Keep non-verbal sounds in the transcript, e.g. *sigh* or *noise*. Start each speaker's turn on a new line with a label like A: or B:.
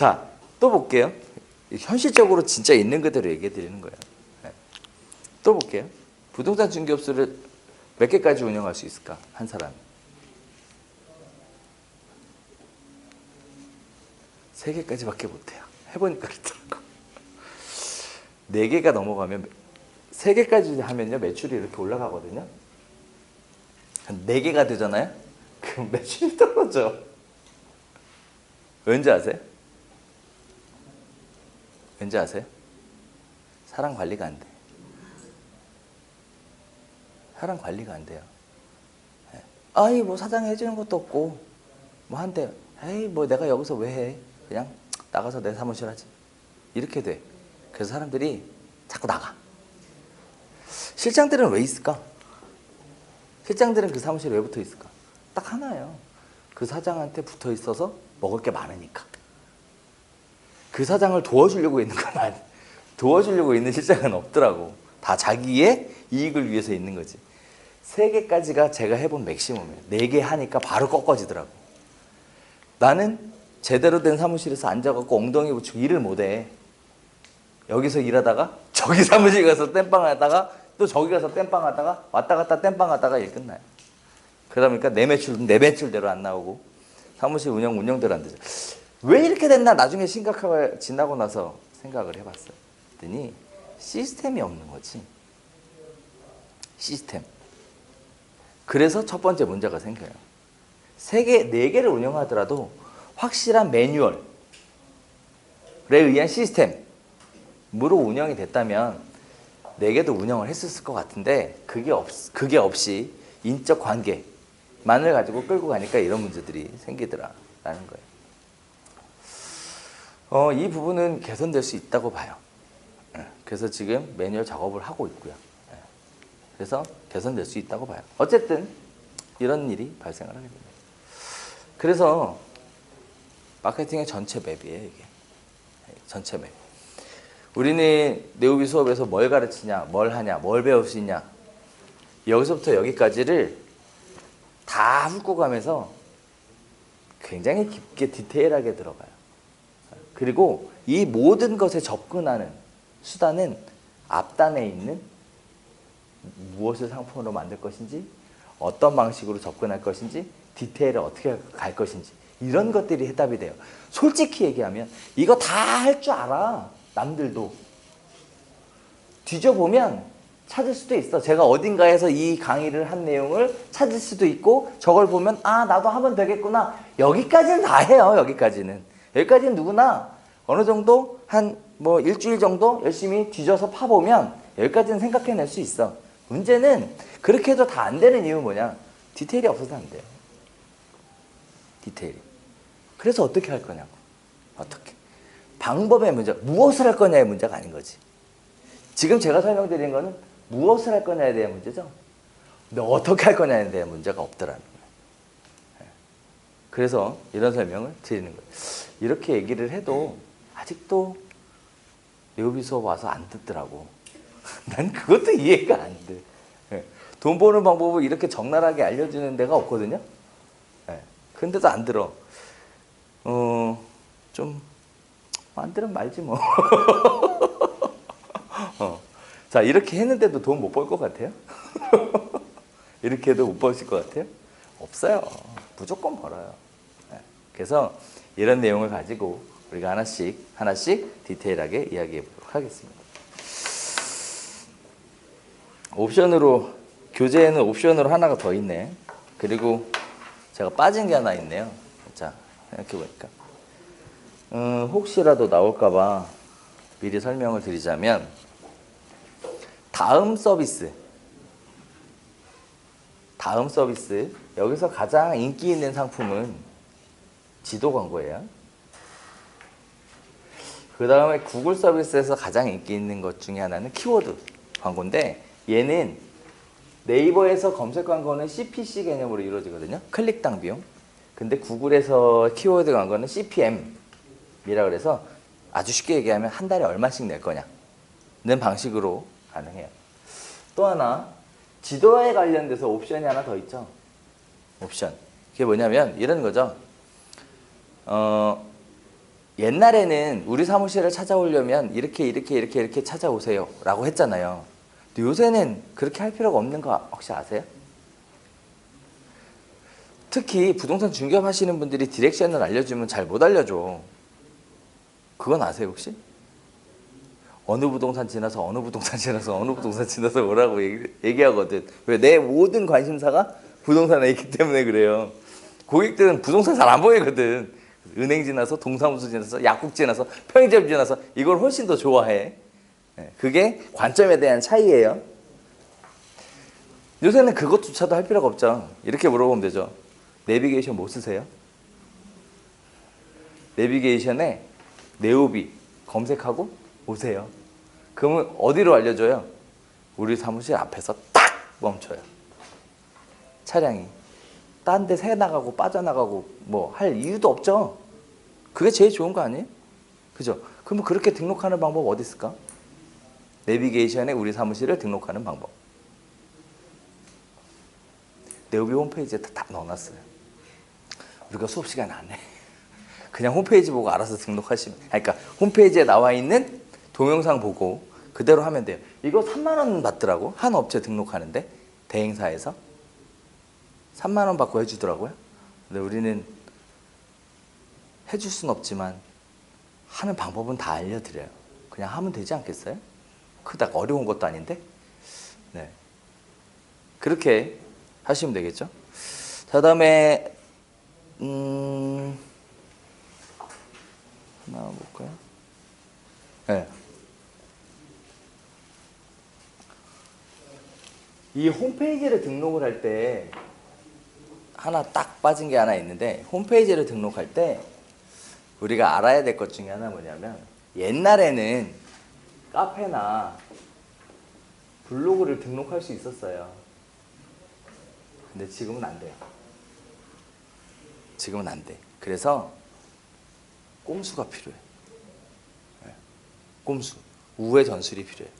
A: 자, 또 볼게요. 현실적으로 진짜 있는 그대로 얘기해 드리는 거예요. 네. 또 볼게요. 부동산 중개업소를 몇 개까지 운영할 수 있을까? 한 사람. 세 개까지밖에 못해요. 해보니까 그렇더라고. 네 개가 넘어가면 세 개까지 하면요 매출이 이렇게 올라가거든요. 한네 개가 되잖아요. 그럼 매출이 떨어져. 왠지 아세요? 왠지 아세요? 사람 관리가 안 돼. 사람 관리가 안 돼요. 예. 아이 뭐 사장 해주는 것도 없고 뭐 한대 에이 뭐 내가 여기서 왜 해? 그냥 나가서 내 사무실 하지. 이렇게 돼. 그래서 사람들이 자꾸 나가. 실장들은 왜 있을까? 실장들은 그 사무실에 왜 붙어 있을까? 딱 하나예요. 그 사장한테 붙어 있어서 먹을 게 많으니까. 그 사장을 도와주려고 있는 건 아니. 도와주려고 있는 실장은 없더라고. 다 자기의 이익을 위해서 있는 거지. 세 개까지가 제가 해본 맥시멈이에요. 네 개 하니까 바로 꺾어지더라고. 나는 제대로 된 사무실에서 앉아갖고 엉덩이 붙이고 일을 못해. 여기서 일하다가 저기 *laughs* 사무실 가서 땜빵 하다가 또 저기 가서 땜빵 하다가 왔다 갔다 땜빵 하다가 일 끝나요. 그러다 보니까 내 매출은 내 매출대로 안 나오고 사무실 운영 운영대로 안 되죠. 왜 이렇게 됐나 나중에 심각하게 지나고 나서 생각을 해봤어요. 그랬더니 시스템이 없는 거지. 시스템. 그래서 첫 번째 문제가 생겨요. 세 개, 네 개를 운영하더라도 확실한 매뉴얼에 의한 시스템으로 운영이 됐다면 네 개도 운영을 했었을 것 같은데 그게 없, 그게 없이 인적 관계만을 가지고 끌고 가니까 이런 문제들이 생기더라라는 거예요. 어, 이 부분은 개선될 수 있다고 봐요. 예, 그래서 지금 매뉴얼 작업을 하고 있고요. 예, 그래서 개선될 수 있다고 봐요. 어쨌든 이런 일이 발생을 하게 됩니다. 그래서 마케팅의 전체 맵이에요, 이게. 예, 전체 맵. 우리는 네오비 수업에서 뭘 가르치냐, 뭘 하냐, 뭘 배울 수 있냐. 여기서부터 여기까지를 다 훑고 가면서 굉장히 깊게 디테일하게 들어가요. 그리고 이 모든 것에 접근하는 수단은 앞단에 있는 무엇을 상품으로 만들 것인지, 어떤 방식으로 접근할 것인지, 디테일을 어떻게 갈 것인지, 이런 것들이 해답이 돼요. 솔직히 얘기하면 이거 다 할 줄 알아. 남들도. 뒤져보면 찾을 수도 있어. 제가 어딘가에서 이 강의를 한 내용을 찾을 수도 있고, 저걸 보면, 아, 나도 하면 되겠구나. 여기까지는 다 해요, 여기까지는. 여기까지는 누구나 어느 정도 한 뭐 일주일 정도 열심히 뒤져서 파보면 여기까지는 생각해낼 수 있어. 문제는 그렇게 해도 다 안 되는 이유는 뭐냐? 디테일이 없어서 안 돼요. 디테일이. 그래서 어떻게 할 거냐고. 어떻게. 방법의 문제, 무엇을 할 거냐의 문제가 아닌 거지. 지금 제가 설명드린 거는 무엇을 할 거냐에 대한 문제죠. 근데 어떻게 할 거냐에 대한 문제가. 예. 그래서 이런 설명을 드리는 거예요. 이렇게 얘기를 해도 아직도 네오비 수업 와서 안 듣더라고. *laughs* 난 그것도 이해가 안 돼. 예. 돈 버는 방법을 이렇게 적나라하게 알려주는 데가 없거든요. 예. 근데도 안 들어. 어, 좀, 안 들으면 말지 뭐. *laughs* 어. 자, 이렇게 했는데도 돈 못 벌 것 같아요? *laughs* 이렇게 해도 못 버실 것 같아요? 없어요. 무조건 벌어요. 예. 그래서 이런 내용을 가지고 우리가 하나씩, 하나씩 디테일하게 이야기해 보도록 하겠습니다. 옵션으로, 교재에는 옵션으로 하나가 더 있네. 그리고 제가 빠진 게 하나 있네요. 자, 생각해 보니까. 음, 혹시라도 나올까봐 미리 설명을 드리자면, 다음 서비스. 다음 서비스. 여기서 가장 인기 있는 상품은 지도 광고예요. 그 다음에 구글 서비스에서 가장 인기 있는 것 중에 하나는 키워드 광고인데 얘는 네이버에서 검색 광고는 CPC 개념으로 이루어지거든요. 클릭당 비용. 근데 구글에서 키워드 광고는 CPM이라 그래서 아주 쉽게 얘기하면 한 달에 얼마씩 낼 거냐는 방식으로 가능해요. 또 하나 지도에 관련돼서 옵션이 하나 더 있죠. 옵션. 그게 뭐냐면 이런 거죠. 어, 옛날에는 우리 사무실을 찾아오려면 이렇게 이렇게 이렇게 이렇게 찾아오세요 라고 했잖아요. 근데 요새는 그렇게 할 필요가 없는 거 혹시 아세요? 특히 부동산 중개업 하시는 분들이 디렉션을 알려주면 잘 못 알려줘. 그건 아세요 혹시? 어느 부동산 지나서 어느 부동산 지나서 어느 부동산 지나서 뭐라고 얘기, 얘기하거든. 왜 내 모든 관심사가 부동산에 있기 때문에 그래요. 고객들은 부동산 잘 안 보이거든. 은행 지나서 동사무소 지나서 약국 지나서 편의점 지나서 이걸 훨씬 더 좋아해. 예, 그게 관점에 대한 차이예요. 요새는 그것조차도 할 필요가 없죠. 이렇게 물어보면 되죠. 내비게이션 뭐 쓰세요? 내비게이션에 네오비 검색하고 오세요. 그러면 어디로 알려줘요? 우리 사무실 앞에서 딱 멈춰요. 차량이. 딴 데 새 나가고 빠져나가고 뭐 할 이유도 없죠. 그게 제일 좋은 거 아니에요? 그죠? 그러면 그렇게 등록하는 방법 어디 있을까? 내비게이션에 우리 사무실을 등록하는 방법. 네오비 홈페이지에 다, 다 넣어놨어요. 우리가 수업 시간에 안 해. *laughs* 그냥 홈페이지 보고 알아서 등록하시면. 그러니까 홈페이지에 나와 있는 동영상 보고 그대로 하면 돼요. 이거 3만 원 받더라고. 한 업체 등록하는데 대행사에서 3만 원 받고 해주더라고요. 근데 우리는 해줄 순 없지만 하는 방법은 다 알려드려요. 그냥 하면 되지 않겠어요? 그닥 어려운 것도 아닌데. 네. 그렇게 하시면 되겠죠. 자, 다음에 음 하나 볼까요? 네. 이 홈페이지를 등록을 할 때 하나 딱 빠진 게 하나 있는데 홈페이지를 등록할 때 우리가 알아야 될 것 중에 하나 뭐냐면 옛날에는 카페나 블로그를 등록할 수 있었어요. 근데 지금은 안 돼요. 지금은 안 돼. 그래서 꼼수가 필요해. 예. 꼼수. 우회 전술이 필요해.